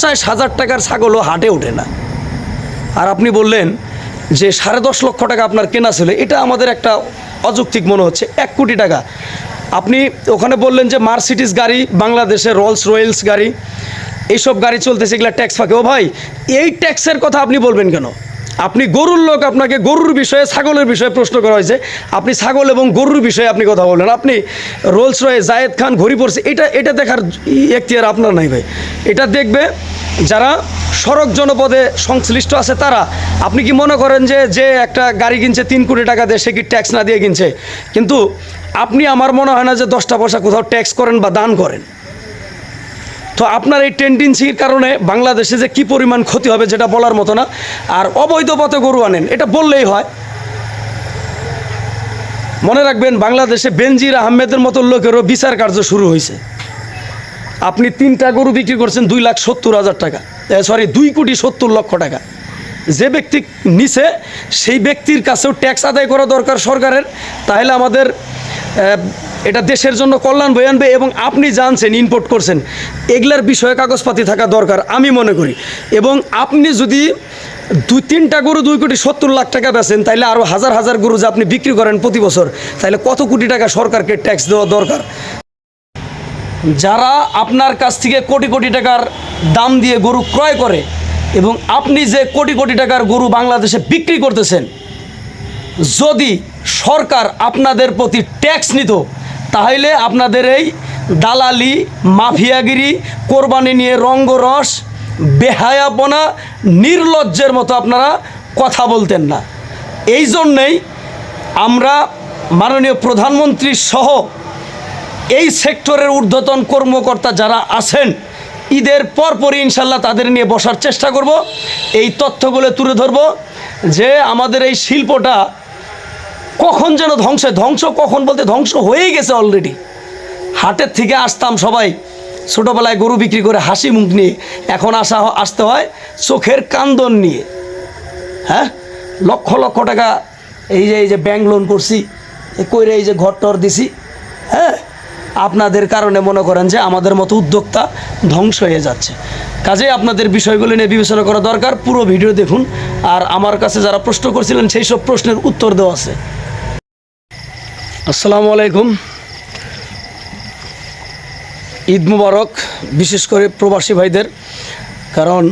পঞ্চাশ হাজার টাকার ছাগলও হাটে ওঠে না। আর আপনি বললেন যে সাড়ে দশ লক্ষ টাকা আপনার কেনা ছিল, এটা আমাদের একটা অযৌক্তিক মনে হচ্ছে, এক কোটি টাকা। আপনি ওখানে বললেন যে মার্সিডিস গাড়ি বাংলাদেশে রলস রয়েলস গাড়ি, এইসব গাড়ি চলতেছে, এগুলো ট্যাক্স ফাঁকে। ও ভাই, এই ট্যাক্সের কথা আপনি বলবেন কেন? আপনি গরুর লোক আপনাকে গরুর বিষয়ে, ছাগলের বিষয়ে প্রশ্ন করা হয়েছে। আপনি ছাগল এবং গরুর বিষয়ে আপনি কথা বললেন আপনি রোলস রয়ে জায়েদ খান ঘড়ি পড়ছে এটা এটা দেখার এখতিয়ার আপনার নাই ভাই। এটা দেখবে যারা সড়ক জনপদে সংশ্লিষ্ট আছে তারা। আপনি কি মনে করেন যে যে একটা গাড়ি কিনছে, তিন কোটি টাকা দিয়ে, সে কি ট্যাক্স না দিয়ে কিনছে? কিন্তু আপনি, আমার মনে হয় না যে দশটা পয়সা কোথাও ট্যাক্স করেন বা দান করেন। তো আপনার এই টেন্ডেন্সির কারণে বাংলাদেশে যে কি পরিমাণ ক্ষতি হবে যেটা বলার মতো না, আর অবৈধ পথে গরু আনেন, এটা বললেই হয়। মনে রাখবেন, বাংলাদেশে বেনজির আহমেদের মতো লোকেরও বিচার কার্য শুরু হয়েছে। আপনি তিনটা গরু বিক্রি করছেন দুই লাখ সত্তর হাজার টাকা সরি দুই কোটি সত্তর লক্ষ টাকা। যে ব্যক্তি নিছে, সেই ব্যক্তির কাছেও ট্যাক্স আদায় করা দরকার সরকারের। তাহলে আমাদের এটা দেশের জন্য কল্যাণ বয়ে আনবে এবং আপনি জানছেন ইনপোর্ট করছেন। এগুলার বিষয়ে কাগজপাতি থাকা দরকার, আমি মনে করি। এবং আপনি যদি দুই, তিনটা গরু দুই কোটি সত্তর লাখ টাকা বেচেন তাহলে আরও হাজার হাজার গরু যে আপনি বিক্রি করেন প্রতি বছর তাহলে কত কোটি টাকা সরকারকে ট্যাক্স দেওয়া দরকার? যারা আপনার কাছ থেকে কোটি কোটি টাকার দাম দিয়ে গরু ক্রয় করে এবং আপনি যে কোটি কোটি টাকার গরু বাংলাদেশে বিক্রি করতেছেন, যদি সরকার আপনাদের প্রতি ট্যাক্স নিত তাহলে আপনাদের এই দালালি, মাফিয়াগিরি, কোরবানি নিয়ে রঙ্গরস, বেহায়াপনা, নির্লজ্জের মতো আপনারা কথা বলতেন না। এই জন্যেই আমরা মাননীয় প্রধানমন্ত্রী সহ এই সেক্টরের ঊর্ধ্বতন কর্মকর্তা যারা আছেন, ঈদের পরপরই ইনশাল্লাহ তাদের নিয়ে বসার চেষ্টা করব। এই তথ্যগুলো তুলে ধরব যে আমাদের এই শিল্পটা কখন যেন ধ্বংস ধ্বংস কখন বলতে ধ্বংস হয়েই গেছে অলরেডি হাটের থেকে আসতাম সবাই, ছোটোবেলায় গরু বিক্রি করে হাসি মুখ নিয়ে, এখন আসা আসতে হয় চোখের কান্দন নিয়ে। হ্যাঁ? লক্ষ লক্ষ টাকা এই যে এই যে ব্যাংক লোন করছি কইরে এই যে ঘর টর দিছি হ্যাঁ? আপনাদের কারণে মনে করেন যে আমাদের মতো উদ্যোক্তা ধ্বংস হয়ে যাচ্ছে। কাজেই আপনাদের বিষয়গুলো নিয়ে বিবেচনা করা দরকার, পুরো ভিডিও দেখুন। আর আমার কাছে যারা প্রশ্ন করছিলেন, সেই সব প্রশ্নের উত্তর দেওয়া আছে। আসসালামু আলাইকুম। ঈদ মুবারক, বিশেষ করে প্রবাসী ভাইদের, কারণ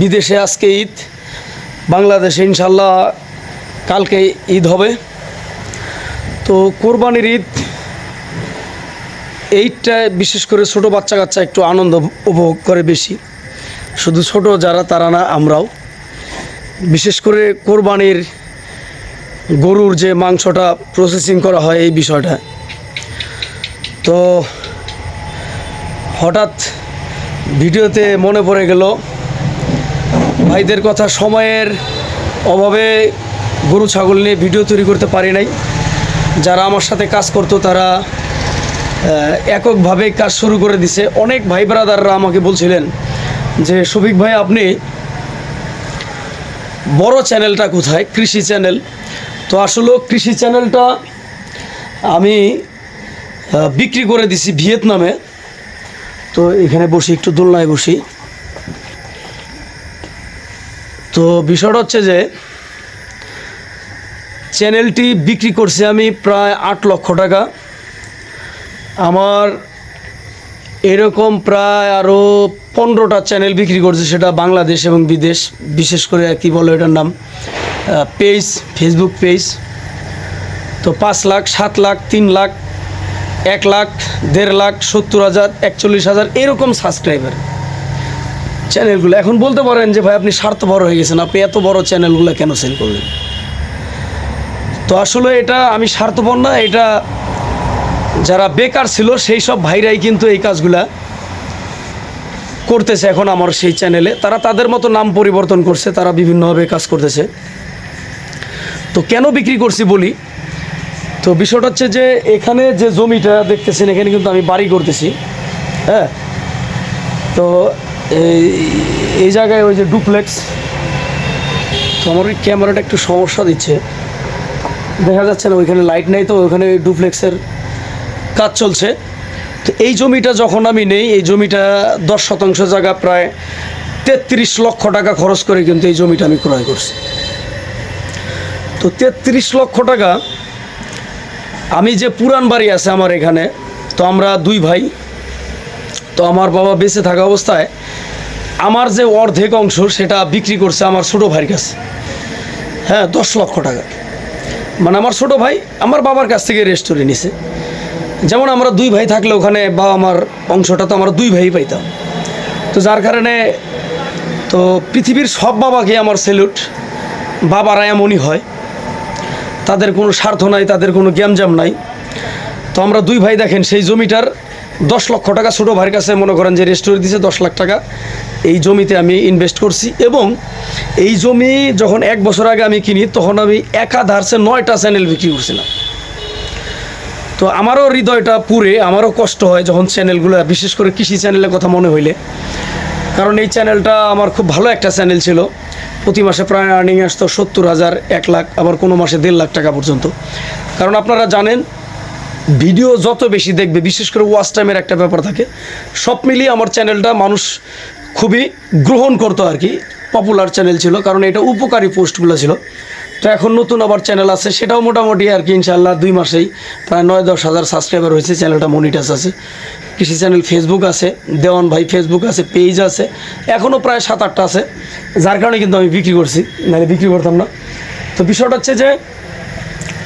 বিদেশে আজকে ঈদ, বাংলাদেশে ইনশাল্লাহ কালকে ঈদ হবে। তো কোরবানির ঈদ, এইটা বিশেষ করে ছোট বাচ্চা কাচ্চা একটু আনন্দ উপভোগ করে বেশি। শুধু ছোট যারা, তারা না, আমরাও। বিশেষ করে কোরবানির গরুর যে মাংসটা প্রসেসিং করা হয় এই বিষয়টা। তো হঠাৎ ভিডিওতে মনে পড়ে গেল, ভাইদের কথা সময়ের অভাবে গরু, ছাগল নিয়ে ভিডিও তৈরি করতে পারি নাই। যারা আমার সাথে কাজ করতো তারা এককভাবে কাজ শুরু করে দিছে। অনেক ভাই ব্রাদাররা আমাকে বলছিলেন যে, শফিক ভাই, আপনি বড় চ্যানেলটা কোথায়? কৃষি চ্যানেল। তো আসলে কৃষি চ্যানেলটা আমি বিক্রি করে দিছি ভিয়েতনামে। তো এখানে বসি, একটু দোলনায় বসি। তো বিষয়টা হচ্ছে যে, চ্যানেলটি বিক্রি করছি আমি প্রায় আট লক্ষ টাকা। আমার এরকম প্রায় আরও পনেরোটা চ্যানেল বিক্রি করছে সেটা বাংলাদেশ এবং বিদেশ। বিশেষ করে কী বলো এটার নাম? পেজ ফেসবুক পেজ তো পাঁচ লাখ, সাত লাখ, তিন লাখ, এক লাখ, দেড় লাখ, সত্তর হাজার, একচল্লিশ হাজার এরকম সাবস্ক্রাইবার চ্যানেলগুলো এখন বলতে পারেন যে ভাই আপনি স্বার্থপর হয়ে গেছেন, আপনি এত বড় চ্যানেলগুলো কেন সেল করলেন? তো আসলে এটা আমি স্বার্থপর না, এটা যারা বেকার ছিল, সেই সব ভাইরাই কিন্তু এই কাজগুলা করতেছে এখন আমার সেই চ্যানেলে তারা তাদের মতো নাম পরিবর্তন করছে, তারা বিভিন্নভাবে কাজ করতেছে। তো কেন বিক্রি করছি বলি? তো বিষয়টা হচ্ছে যে, এখানে যে জমিটা দেখতেছেন, এখানে কিন্তু আমি বাড়ি করতেছি। হ্যাঁ? তো এই জায়গায় ওই যে ডুপ্লেক্স তো আমার ওই ক্যামেরাটা একটু সমস্যা দিচ্ছে। দেখা যাচ্ছে না, ওইখানে লাইট নেই তো, ওইখানে ডুপ্লেক্সের কাজ চলছে। তো এই জমিটা যখন আমি নেই, এই জমিটা দশ শতাংশ জায়গা প্রায় তেত্রিশ লক্ষ টাকা খরচ করে কিন্তু এই জমিটা আমি ক্রয় করছি। তো তেত্রিশ লক্ষ টাকা আমি যে পুরান বাড়ি আছে আমার এখানে, তো আমরা দুই ভাই, তো আমার বাবা বেঁচে থাকা অবস্থায় আমার যে অর্ধেক অংশ সেটা বিক্রি করছে আমার ছোটো ভাইয়ের কাছে। হ্যাঁ দশ লক্ষ টাকা। মানে আমার ছোটো ভাই আমার বাবার কাছ থেকে রেস্টোরে নিছে। যেমন আমরা দুই ভাই থাকলে ওখানে বা আমার অংশটা তো আমরা দুই ভাই পাইতাম। তো যার কারণে তো পৃথিবীর সব বাবাকে আমার সেলুট বাবারা এমনই হয়। তাদের কোনো স্বার্থ নাই, তাদের কোনো গ্যামজাম নাই। তো আমরা দুই ভাই দেখেন, সেই জমিটার দশ লক্ষ টাকা ছোটো ভাইয়ের কাছে মনে করেন যে রেস্টোরে দিছে দশ লাখ টাকা। এই জমিতে আমি ইনভেস্ট করছি এবং এই জমি যখন এক বছর আগে আমি কিনি, তখন আমি একাধারসে নয়টা চ্যানেল বিক্রি করছিলাম। তো আমারও হৃদয়টা পুরে আমারও কষ্ট হয় যখন চ্যানেলগুলো বিশেষ করে কৃষি চ্যানেলের কথা মনে হইলে। কারণ এই চ্যানেলটা আমার খুব ভালো একটা চ্যানেল ছিল। প্রতি মাসে প্রায় আর্নিং আসতো সত্তর হাজার, এক লাখ, আবার কোনো মাসে দেড় লাখ টাকা পর্যন্ত। কারণ আপনারা জানেন ভিডিও যত বেশি দেখবে, বিশেষ করে ওয়াচ টাইমের একটা ব্যাপার থাকে, সব মিলিয়ে আমার চ্যানেলটা মানুষ খুবই গ্রহণ করতো আর কি। পপুলার চ্যানেল ছিল, কারণ এটা উপকারী পোস্টগুলো ছিল। তো এখন নতুন আবার চ্যানেল আছে, সেটাও মোটামুটি আর কি ইনশাল্লাহ দুই মাসেই, প্রায় নয় দশ হাজার সাবস্ক্রাইবার হয়েছে চ্যানেলটা মনিটাস আছে। কৃষি চ্যানেল ফেসবুক আছে, দেওয়ান ভাই ফেসবুক আছে পেজ আছে এখনও প্রায় সাত আটটা আছে, যার কারণে কিন্তু আমি বিক্রি করছি, নাহলে বিক্রি করতাম না। তো বিষয়টা হচ্ছে যে,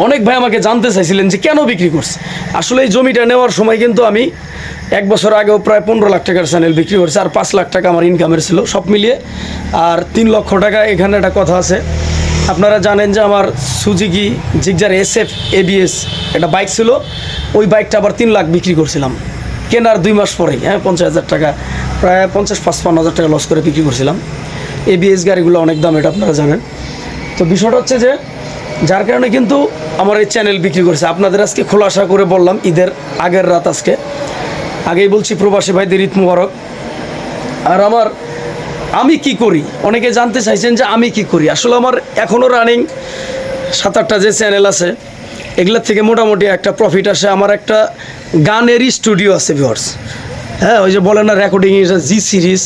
অনেক ভাই আমাকে জানতে চাইছিলেন যে কেন বিক্রি করছে? আসলে এই জমিটা নেওয়ার সময় কিন্তু আমি এক বছর আগেও প্রায় পনেরো লাখ টাকার চ্যানেল বিক্রি করছি, আর পাঁচ লাখ টাকা আমার ইনকামের ছিল, সব মিলিয়ে। আর তিন লক্ষ টাকা এখানে একটা কথা আছে আপনারা জানেন যে আমার Suzuki, Gixxer S F ABS একটা বাইক ছিল। ওই বাইকটা আবার তিন লাখ বিক্রি করছিলাম। কেনার দুই মাস পরেই হ্যাঁ পঞ্চাশ হাজার টাকা, প্রায় পঞ্চাশ, পাঁচপান্ন হাজার টাকা লস করে বিক্রি করছিলাম। এবিএস গাড়িগুলো অনেক দাম, এটা আপনারা জানেন। তো বিষয়টা হচ্ছে যে, যার কারণে কিন্তু আমার এই চ্যানেল বিক্রি করেছে। আপনাদের আজকে খোলাসা করে বললাম, ঈদের আগের রাত আজকে। আগেই বলছি, প্রবাসী ভাইদের ঈদ মুবারক। আর আমার আমি কি করি? অনেকে জানতে চাইছেন যে আমি কি করি? আসলে আমার এখনও রানিং সাত আটটা যে চ্যানেল আছে, এগুলোর থেকে মোটামুটি একটা প্রফিট আসে। আমার একটা গানেরই স্টুডিও আছে ভিওর্স হ্যাঁ ওই যে বলে না রেকর্ডিং জি সিরিজ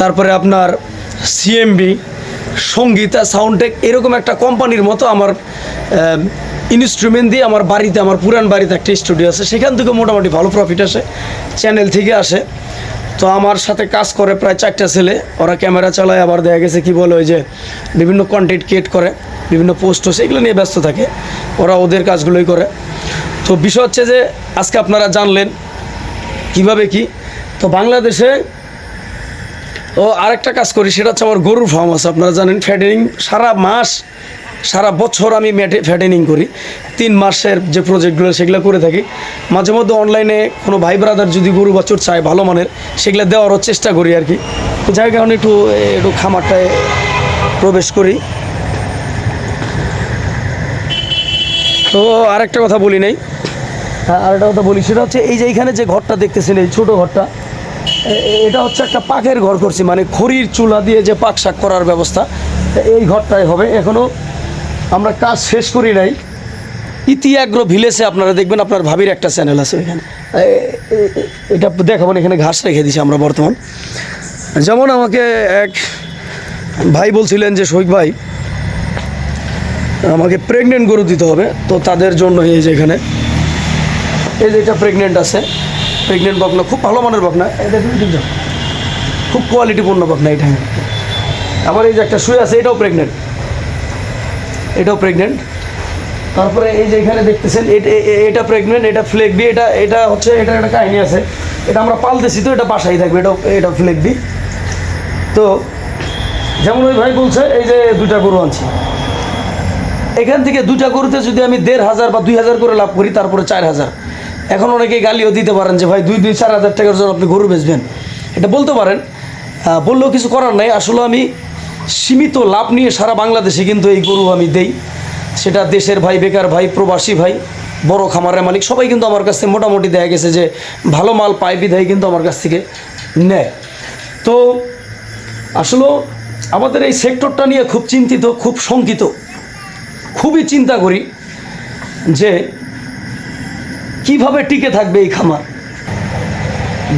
তারপরে আপনার সিএমবি সঙ্গীতা সাউন্ডটেক এরকম একটা কোম্পানির মতো আমার ইনস্ট্রুমেন্ট দিয়ে আমার বাড়িতে, আমার পুরান বাড়িতে একটা স্টুডিও আছে। সেখান থেকে মোটামুটি ভালো প্রফিট আসে চ্যানেল থেকে আসে। তো আমার সাথে কাজ করে প্রায় চারটা ছেলে। ওরা ক্যামেরা চালায়, আবার দেখা গেছে কি বলে ওই যে বিভিন্ন কন্টেন্ট ক্রিয়েট করে, বিভিন্ন পোস্ট হচ্ছে এগুলো নিয়ে ব্যস্ত থাকে। ওরা ওদের কাজগুলোই করে। তো বিষয় হচ্ছে যে, আজকে আপনারা জানলেন কীভাবে কি। তো বাংলাদেশে ও আরেকটা কাজ করি, সেটা হচ্ছে আমার গরুর ফার্ম আছে, আপনারা জানেন ফ্যাটেনিং সারা মাস সারা বছর আমি ফ্যাটেনিং করি। তিন মাসের যে প্রজেক্টগুলো সেগুলো করে থাকি। মাঝে মধ্যে অনলাইনে কোনো ভাই ব্রাদার যদি গরু বাছুর চায় ভালো মানের, সেগুলো দেওয়ারও চেষ্টা করি আর কি। তো হোক, এখন একটু একটু খামারটায় প্রবেশ করি। তো আরেকটা কথা বলি নাই। হ্যাঁ আরেকটা কথা বলি, সেটা হচ্ছে এই যে এইখানে যে ঘরটা দেখতেছেন, এই ছোটো ঘরটা এটা হচ্ছে একটা পাকের ঘর করছি মানে খড়ির চুলা দিয়ে যে পাক শাক করার ব্যবস্থা, এই ঘরটাই হবে। এখনও আমরা কাজ শেষ করি নাই। ইতিআগ্র ভিলেজে আপনারা দেখবেন আপনার ভাবির একটা চ্যানেল আছে এখানে এটা দেখাবেন এখানে ঘাস রেখে দিছি আমরা বর্তমান। যেমন আমাকে এক ভাই বলছিলেন যে শৈক ভাই আমাকে প্রেগনেন্ট গরু দিতে হবে তো তাদের জন্য এই যে এখানে এই যে এটা প্রেগনেন্ট আছে। প্রেগনেন্ট বকনা খুব ভালো মানের বকনা এটা খুব কোয়ালিটিপূর্ণ বকনা এটা। আবার এই যে একটা শুয়ে আছে এটাও প্রেগনেন্ট এটাও প্রেগনেন্ট তারপরে এই যে এখানে দেখতেছেন এটা প্রেগনেন্ট এটা ফ্লেগবি এটা এটা হচ্ছে, এটা একটা কাহিনী আছে। এটা আমরা পালতেছি তো, এটা বাসায় থাকবে এটা এটা ফ্লেগবি তো যেমন ওই ভাই বলছে, এই যে দুটা গরু আনছি। এখান থেকে দুটা গরুতে যদি আমি দেড় হাজার বা দুই হাজার করে লাভ করি, তারপরে চার হাজার। এখন অনেকে গালিও দিতে পারেন যে, ভাই, দুই দুই, চার হাজার টাকার জন্য আপনি গরু বেচবেন। এটা বলতে পারেন। বললেও কিছু করার নাই। আসলে আমি সীমিত লাভ নিয়ে সারা বাংলাদেশে কিন্তু এই গরু আমি দেই। সেটা দেশের ভাই, বেকার ভাই, প্রবাসী ভাই, বড় খামারের মালিক, সবাই কিন্তু আমার কাছ থেকে মোটামুটি দেখা গেছে যে ভালো মাল পায় বিধায় কিন্তু আমার কাছ থেকে নেয়। তো আসলে আমাদের এই সেক্টরটা নিয়ে খুব চিন্তিত, খুব শঙ্কিত। খুবই চিন্তা করি যে কীভাবে টিকে থাকবে এই খামার।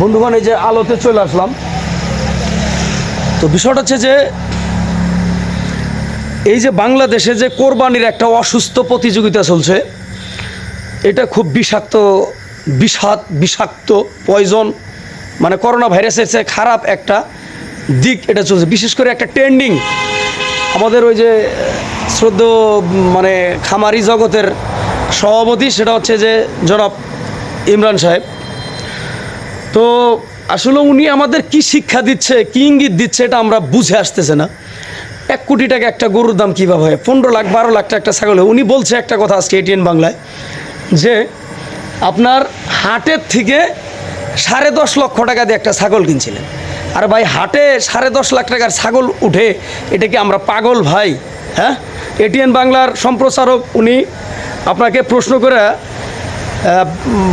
বন্ধুগণ, এই যে আলোতে চলে আসলাম। তো বিষয়টা হচ্ছে যে এই যে বাংলাদেশে যে কোরবানির একটা অসুস্থ প্রতিযোগিতা চলছে, এটা খুব বিষাক্ত, বিষাদ, বিষাক্ত পয়জন মানে করোনা ভাইরাসের চেয়ে খারাপ একটা দিক এটা চলছে। বিশেষ করে একটা ট্রেন্ডিং আমাদের ওই যে শ্রদ্ধ মানে খামারি জগতের সভাপতি, সেটা হচ্ছে যে জনাব ইমরান সাহেব। তো আসলে উনি আমাদের কি শিক্ষা দিচ্ছে, কি ইঙ্গিত দিচ্ছে, এটা আমরা বুঝে আসতেছে না। এক কোটি টাকা একটা গরুর দাম কীভাবে হয়? পনেরো লাখ, বারো লাখ টাকা একটা ছাগল। উনি বলছে একটা কথা আজকে এটিএন বাংলায়, যে আপনার হাটের থেকে সাড়ে দশ লক্ষ টাকা দিয়ে একটা ছাগল কিনছিলেন। আর ভাই, হাটে সাড়ে দশ লাখ টাকার ছাগল উঠে, এটা কি আমরা পাগল ভাই? হ্যাঁ? এটিএন বাংলার সম্প্রচারক, উনি আপনাকে প্রশ্ন করে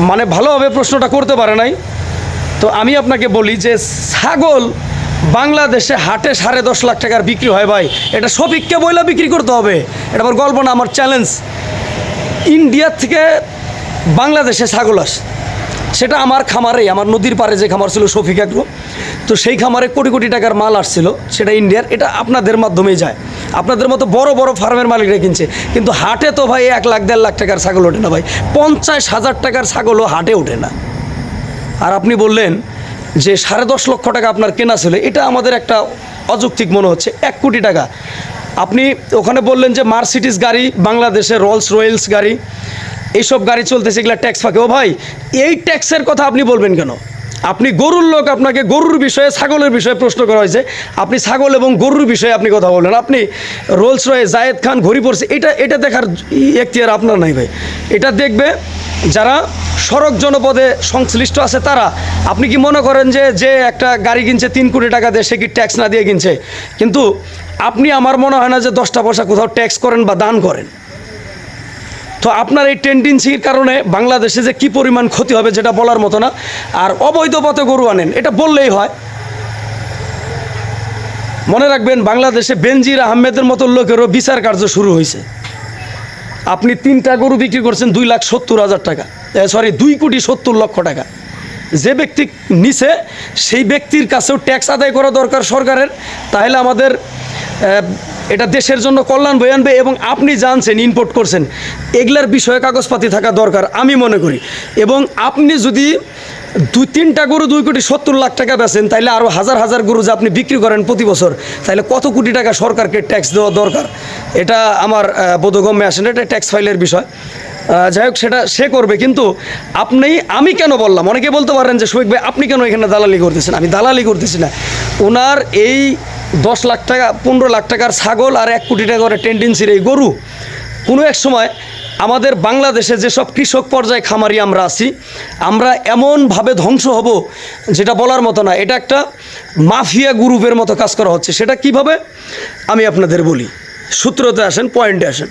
মানে ভালোভাবে প্রশ্নটা করতে পারে নাই। তো আমি আপনাকে বলি যে ছাগল বাংলাদেশে হাটে সাড়ে দশ লাখ টাকার বিক্রি হয় ভাই। এটা সবিককে বইলা বিক্রি করতে হবে। এটা আমার গল্প না, আমার চ্যালেঞ্জ ইন্ডিয়ার থেকে বাংলাদেশে ছাগল আসে। সেটা আমার খামারেই, আমার নদীর পাড়ে যে খামার ছিল শফিক আগ্রো তো সেই খামারে কোটি কোটি টাকার মাল আসছিল, সেটা ইন্ডিয়ার। এটা আপনাদের মাধ্যমেই যায়। আপনাদের মতো বড় বড় ফার্মের মালিকরা কিনছে। কিন্তু হাটে তো ভাই এক লাখ, দেড় লাখ টাকার ছাগল ওঠে না ভাই। পঞ্চাশ হাজার টাকার ছাগলও হাটে ওঠে না। আর আপনি বললেন যে সাড়ে দশ লক্ষ টাকা আপনার কেনা ছিল, এটা আমাদের একটা অযৌক্তিক মনে হচ্ছে, এক কোটি টাকা। আপনি ওখানে বললেন যে মার্সিডিস গাড়ি বাংলাদেশে রলস রয়েলস গাড়ি, এইসব গাড়ি চলতেছে, এগুলো ট্যাক্স ফাঁকে। ও ভাই, এই ট্যাক্সের কথা আপনি বলবেন কেন? আপনি গরুর লোক আপনাকে গরুর বিষয়ে, ছাগলের বিষয়ে প্রশ্ন করা হয়েছে। আপনি ছাগল এবং গরুর বিষয়ে আপনি কথা বললেন আপনি রোলস রয়ে জায়েদ খান ঘড়ি পড়ছে এটা এটা দেখার এখতিয়ার আপনার নাই ভাই। এটা দেখবে যারা সড়ক জনপদে সংশ্লিষ্ট আছে তারা। আপনি কি মনে করেন যে যে একটা গাড়ি কিনছে, তিন কোটি টাকা দিয়ে, সে কি ট্যাক্স না দিয়ে কিনছে? কিন্তু আপনি, আমার মনে হয় না যে দশটা পয়সা কোথাও ট্যাক্স করেন বা দান করেন। তো আপনার এই টেন্ডেন্সির কারণে বাংলাদেশে যে কি পরিমাণ ক্ষতি হবে যেটা বলার মতো না, আর অবৈধ পথে গরু আনেন, এটা বললেই হয়। মনে রাখবেন, বাংলাদেশে বেনজির আহমেদের মতো লোকেরও বিচার কার্য শুরু হয়েছে। আপনি তিনটা গরু বিক্রি করছেন দুই লাখ সত্তর হাজার টাকা সরি দুই কোটি সত্তর লক্ষ টাকা। যে ব্যক্তি নিছে, সেই ব্যক্তির কাছেও ট্যাক্স আদায় করা দরকার সরকারের, তাহলে আমাদের এটা দেশের জন্য কল্যাণ বয়ে আনবে এবং আপনি জানছেন ইনপোর্ট করছেন। এগুলার বিষয়ে কাগজপাতি থাকা দরকার, আমি মনে করি। এবং আপনি যদি দুই, তিনটা গরু দুই কোটি সত্তর লাখ টাকা বেচেন তাহলে আরও হাজার হাজার গরু যে আপনি বিক্রি করেন প্রতি বছর তাহলে কত কোটি টাকা সরকারকে ট্যাক্স দেওয়া দরকার? এটা আমার বোধগম্যে আসেন এটা ট্যাক্স ফাইলের বিষয়। যাই হোক, সেটা সে করবে, কিন্তু আপনি, আমি কেন বললাম? অনেকে বলতে পারেন যে শোয়েক ভাই, আপনি কেন এখানে দালালি করতেছেন? আমি দালালি করতেছি না। ওনার এই দশ লাখ টাকা, পনেরো লাখ টাকার ছাগল আর এক কোটি টাকা করে টেন্ডেন্সির এই গরু। কোনো এক সময় আমাদের বাংলাদেশে যেসব কৃষক পর্যায়ে খামারি আমরা আছি, আমরা এমনভাবে ধ্বংস হব যেটা বলার মতো না। এটা একটা মাফিয়া গ্রুপের মতো কাজ করা হচ্ছে। সেটা কীভাবে? আমি আপনাদের বলি। সূত্রতে আসেন, পয়েন্টে আসেন।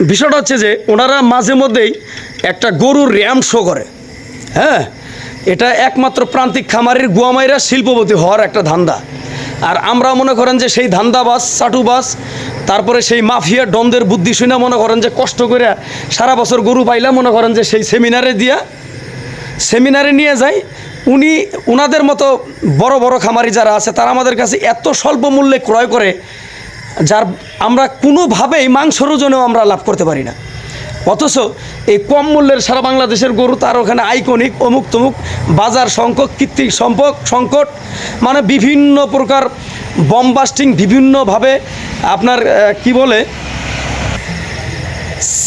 বিষয়টা হচ্ছে যে, ওনারা মাঝে মধ্যেই একটা গরুর র্যাম শো করে। হ্যাঁ? এটা একমাত্র প্রান্তিক খামারের গুয়ামাইরা শিল্পপতি হওয়ার একটা ধান্দা। আর আমরা মনে করেন যে সেই ধান্দাবাস চাটুবাস তারপরে সেই মাফিয়া ডনদের বুদ্ধি শুনে মনে করেন যে কষ্ট করে সারা বছর গরু পাইলা মনে করেন যে সেই সেমিনারে দিয়া, সেমিনারে নিয়ে যাই। উনি, উনাদের মতো বড় বড় খামারি যারা আছে, তারা আমাদের কাছে এত স্বল্প মূল্যে ক্রয় করে, যার আমরা কোনোভাবেই মাংসর ওজনেও আমরা লাভ করতে পারি না। অথচ এই কম মূল্যের সারা বাংলাদেশের গরু তার ওখানে আইকনিক অমুক তমুক, বাজার সংকট কৃত্রিক সম্পক সংকট মানে বিভিন্ন প্রকার বমবাস্টিং বিভিন্নভাবে আপনার কি বলে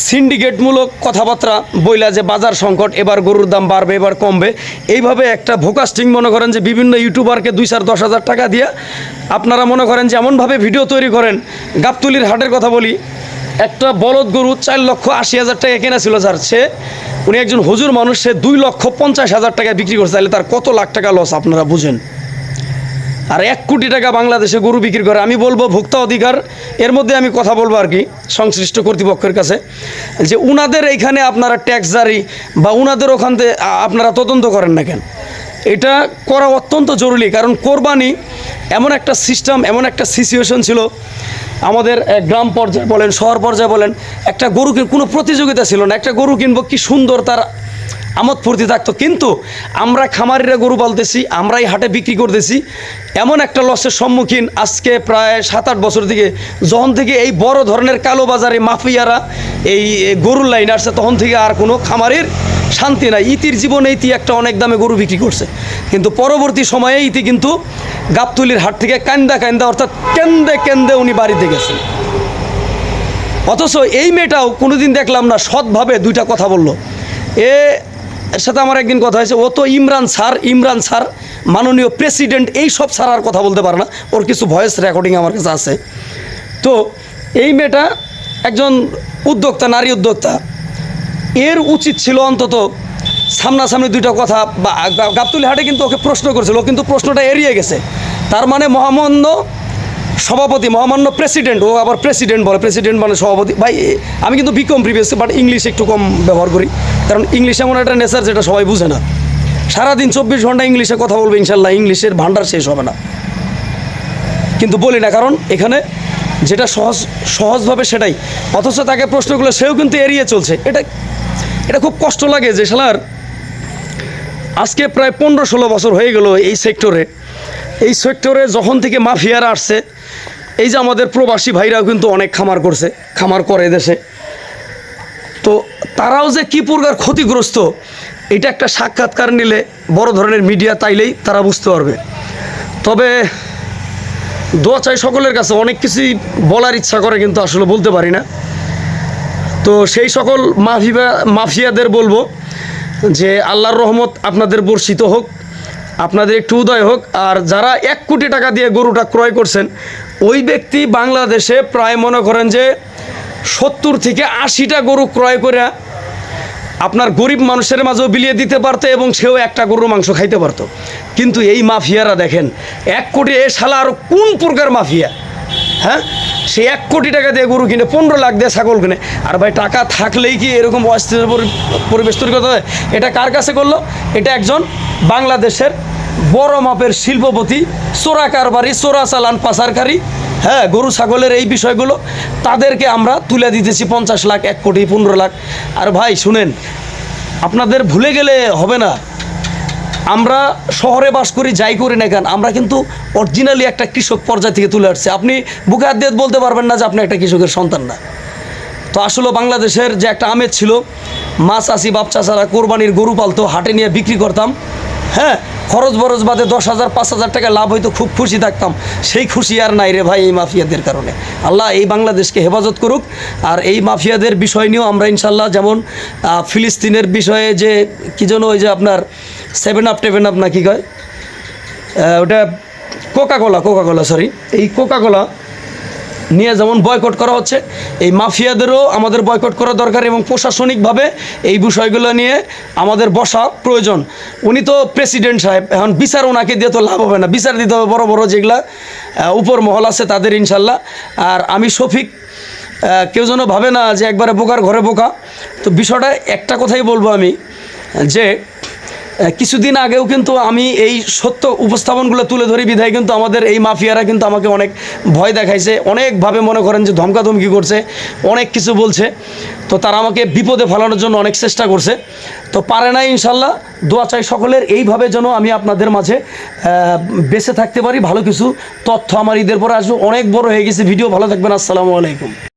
সিন্ডিকেটমূলক কথাবার্তা বইলা যে বাজার সংকট, এবার গরুর দাম বাড়বে, এবার কমবে, এইভাবে একটা ভোকাস্টিং মনে করেন যে বিভিন্ন ইউটিউবারকে দুই চার দশ হাজার টাকা দিয়ে আপনারা মনে করেন যে এমনভাবে ভিডিও তৈরি করেন, গাবতুলির হাটের কথা বলি একটা বলদ গরু চার লক্ষ আশি হাজার টাকা কেনা ছিল যার সে, উনি একজন হুজুর মানুষ, সে দুই লক্ষ পঞ্চাশ হাজার টাকা বিক্রি করছে। তাহলে তার কত লাখ টাকা লস আপনারা বুঝেন? আর এক কোটি টাকা বাংলাদেশে গরু বিক্রি করে, আমি বলব ভোক্তা অধিকার, এর মধ্যে আমি কথা বলব আর কি, সংশ্লিষ্ট কর্তৃপক্ষের কাছে, যে উনাদের এইখানে আপনারা ট্যাক্স জারি বা উনাদের ওখান থেকে আপনারা তদন্ত করেন না কেন? এটা করা অত্যন্ত জরুরি, কারণ কোরবানি এমন একটা সিস্টেম এমন একটা সিচুয়েশন ছিল আমাদের গ্রাম পর্যায়ে বলেন, শহর পর্যায়ে বলেন, একটা গরু কিন- প্রতিযোগিতা ছিল না। একটা গরু কিনবো, কি সুন্দর তার আমোদ ফুর্তি থাকতো। কিন্তু আমরা খামারিরা গরু পালতেছি, আমরাই হাটে বিক্রি করতেছি। এমন একটা লসের সম্মুখীন আজকে প্রায় সাত আট বছর থেকে, যখন থেকে এই বড় ধরনের কালো বাজারে মাফিয়ারা এই গরুর লাইন আসছে, তখন থেকে আর কোনো খামারের শান্তি নাই। ইতির জীবনে ইতি একটা অনেক দামে গরু বিক্রি করছে। কিন্তু পরবর্তী সময়ে ইতি কিন্তু গাবতুলির হাট থেকে কান্দা কান্দা, অর্থাৎ কেন্দে কেন্দে উনি বাড়িতে গেছেন। অথচ এই মেয়েটাও কোনোদিন দেখলাম না, সৎভাবে দুইটা কথা বলল। এ সাথে আমার একদিন কথা হয়েছে, ও তো ইমরান স্যার ইমরান স্যার, মাননীয় প্রেসিডেন্ট এই সব স্যার আর কথা বলতে পারে না। ওর কিছু ভয়েস রেকর্ডিং আমার কাছে আছে। তো এই মেয়েটা একজন উদ্যোক্তা, নারী উদ্যোক্তা। এর উচিত ছিল অন্তত সামনাসামনি দুইটা কথা বা গাবতুলি হাটে কিন্তু ওকে প্রশ্ন করেছিল। কিন্তু প্রশ্নটা এড়িয়ে গেছে। তার মানে মহামান্য সভাপতি, মহামান্য প্রেসিডেন্ট ও আবার প্রেসিডেন্ট বলে। প্রেসিডেন্ট মানে সভাপতি। ভাই আমি কিন্তু বিকম প্রিভিয়াস বাট ইংলিশ একটু কম ব্যবহার করি। কারণ ইংলিশ এমন একটা নেচার যেটা সবাই বুঝে না। সারাদিন চব্বিশ ঘণ্টা ইংলিশে কথা বলবে, ইনশাল্লাহ ইংলিশের ভান্ডার শেষ হবে না। কিন্তু বলি না, কারণ এখানে যেটা সহজ, সহজভাবে সেটাই। অথচ তাকে প্রশ্নগুলো সেও কিন্তু এড়িয়ে চলছে। এটা এটা খুব কষ্ট লাগে যে শালার আজকে প্রায় পনেরো ষোলো বছর হয়ে গেল এই সেক্টরে এই সেক্টরে যখন থেকে মাফিয়ারা আসছে, এই যে আমাদের প্রবাসী ভাইরাও কিন্তু অনেক খামার করছে, খামার করে দেশে। তো তারাও যে কী প্রকার ক্ষতিগ্রস্ত, এটা একটা সাক্ষাৎকার নিলে বড় ধরনের মিডিয়া তাইলেই তারা বুঝতে পারবে। তবে দোয়া চাই সকলের কাছে, অনেক কিছুই বলার ইচ্ছা করে কিন্তু আসলে বলতে পারি না। তো সেই সকল মাফিয়া মাফিয়াদের বলব যে আল্লাহর রহমত আপনাদের বর্ষিত হোক। আপনাদের একটু উদয় হোক, আর যারা এক কোটি টাকা দিয়ে গরুটা ক্রয় করছেন, ওই ব্যক্তি বাংলাদেশে প্রায় মনে করেন যে সত্তর থেকে আশিটা গরু ক্রয় করে আপনার গরিব মানুষের মাঝেও বিলিয়ে দিতে পারতো এবং সেও একটা গরুর মাংস খাইতে পারতো। কিন্তু এই মাফিয়ারা দেখেন, এক কোটি এ শালা আরও কোন প্রকার মাফিয়া? হ্যাঁ? সে এক কোটি টাকা দিয়ে গরু কিনে, পনেরো লাখ দিয়ে ছাগল কিনে। আর ভাই, টাকা থাকলেই কি এরকম অস্থির পরিবেশ তৈরি করতে হয়? এটা কার কাছে করল? এটা একজন বাংলাদেশের বড় মাপের শিল্পপতি, চোরা কারবারি, চোরা চালান পাচারকারী হ্যাঁ গরু, ছাগলের এই বিষয়গুলো তাদেরকে আমরা তুলে দিতেছি পঞ্চাশ লাখ, এক কোটি, পনেরো লাখ। আর ভাই, শুনেন, আপনাদের ভুলে গেলে হবে না। আমরা শহরে বাস করি, যাই করি না কেন, আমরা কিন্তু অরিজিনালি একটা কৃষক পর্যায় থেকে তুলে আসছি। আপনি বুকে হাত দিয়ে বলতে পারবেন না যে আপনি একটা কৃষকের সন্তান না। তো আসলে বাংলাদেশের যে একটা আমেজ ছিল, মাছ আসি বাপ চাষারা কোরবানির গরু পালতো, হাটে নিয়ে বিক্রি করতাম। হ্যাঁ খরচ বরচ বাদে দশ হাজার, পাঁচ হাজার টাকা লাভ হয়তো খুব খুশি থাকতাম। সেই খুশি আর নাই রে ভাই এই মাফিয়াদের কারণে। আল্লাহ এই বাংলাদেশকে হেফাজত করুক। আর এই মাফিয়াদের বিষয় নিয়েও আমরা ইনশাল্লাহ যেমন ফিলিস্তিনের বিষয়ে যে, কী যেন ওই যে আপনার সেভেন আপ টেভেন আপ না কি কয়? ওটা Coca Cola Coca Cola sorry এই কোকা কোলা নিয়ে যেমন বয়কট করা হচ্ছে, এই মাফিয়াদেরও আমাদের বয়কট করা দরকার এবং প্রশাসনিকভাবে এই বিষয়গুলো নিয়ে আমাদের বসা প্রয়োজন। উনি তো প্রেসিডেন্ট সাহেব, এখন বিচার ওনাকে দিয়ে তো লাভ হবে না। বিচার দিতে হবে বড় বড় যেগুলা উপর মহল আছে তাদের ইনশাল্লাহ। আর আমি শফিক কেউ যেন ভাবে না যে একবারে বোকার ঘরে বোকা। তো বিষয়টা একটা কথাই বলব আমি, যে কিছুদিন আগেও কিন্তু আমি এই সত্য উপস্থাপনগুলো তুলে ধরি বিধায় কিন্তু আমাদের এই মাফিয়ারা কিন্তু আমাকে অনেক ভয় দেখাইছে, অনেকভাবে মনে করেন যে ধমকাধমকি করছে, অনেক কিছু বলছে। তো তারা আমাকে বিপদে ফেলানোর জন্য অনেক চেষ্টা করছে। তো পারে না ইনশাল্লাহ, দোয়া চাই সকলের, এইভাবে যেন আমি আপনাদের মাঝে বেঁচে থাকতে পারি, ভালো কিছু তথ্য আমার ঈদের পরে আসবে। অনেক বড় হয়ে গেছে। ভিডিও ভালো থাকবেন। আসসালামু আলাইকুম।